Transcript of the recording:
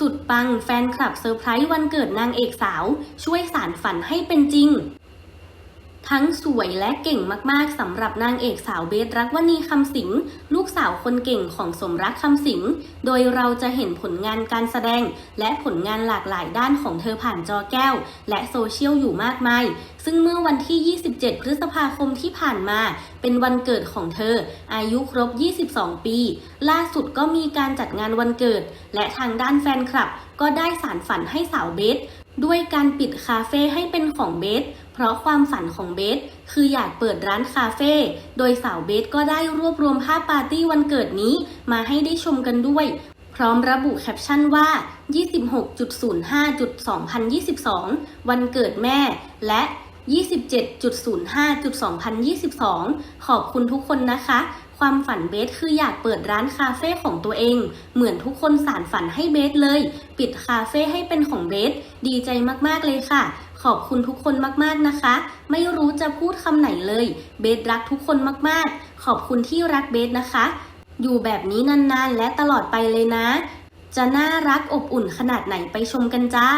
สุดปังแฟนคลับเซอร์ไพรส์วันเกิดนางเอกสาว ช่วยสารฝันให้เป็นจริง ทั้งสวยและเก่งมากๆสำหรับนางเอกสาวเบสรักวณีคำสิงลูกสาวคนเก่งของสมรักคำสิงโดยเราจะเห็นผลงานการแสดง และผลงานหลากหลายด้านของเธอผ่านจอแก้ว และโซเชียลอยู่มากมายซึ่งเมื่อวันที่ 27 พฤษภาคมที่ผ่านมา เป็นวันเกิดของเธอ อายุครบ 22 ปี ล่าสุดก็มีการจัดงานวันเกิด และทางด้านแฟนคลับ ก็ได้สารฝันให้สาวเบสด้วยการปิดคาเฟ่ให้เป็นของเบส เพราะความฝันของเบส คืออยากเปิดร้านคาเฟ่ โดยสาวเบสก็ได้รวบรวมภาพปาร์ตี้วันเกิดนี้ มาให้ได้ชมกันด้วย พร้อมระบุแคปชั่นว่า 26.05.2022 วันเกิดแม่ และ 27.05.2022 ขอบคุณทุกคนนะคะ ความฝันเบสคืออยากเปิดร้านคาเฟ่ของตัวเอง เหมือนทุกคนสารฝันให้เบสเลย ปิดคาเฟ่ให้เป็นของเบส ดีใจมากๆเลยค่ะ ขอบคุณทุกคนมากๆนะคะ ไม่รู้จะพูดคำไหนเลย เบสรักทุกคนมากๆ ขอบคุณที่รักเบสนะคะ อยู่แบบนี้นานๆ และตลอดไปเลยนะ จะน่ารักอบอุ่นขนาดไหนไปชมกันจ้า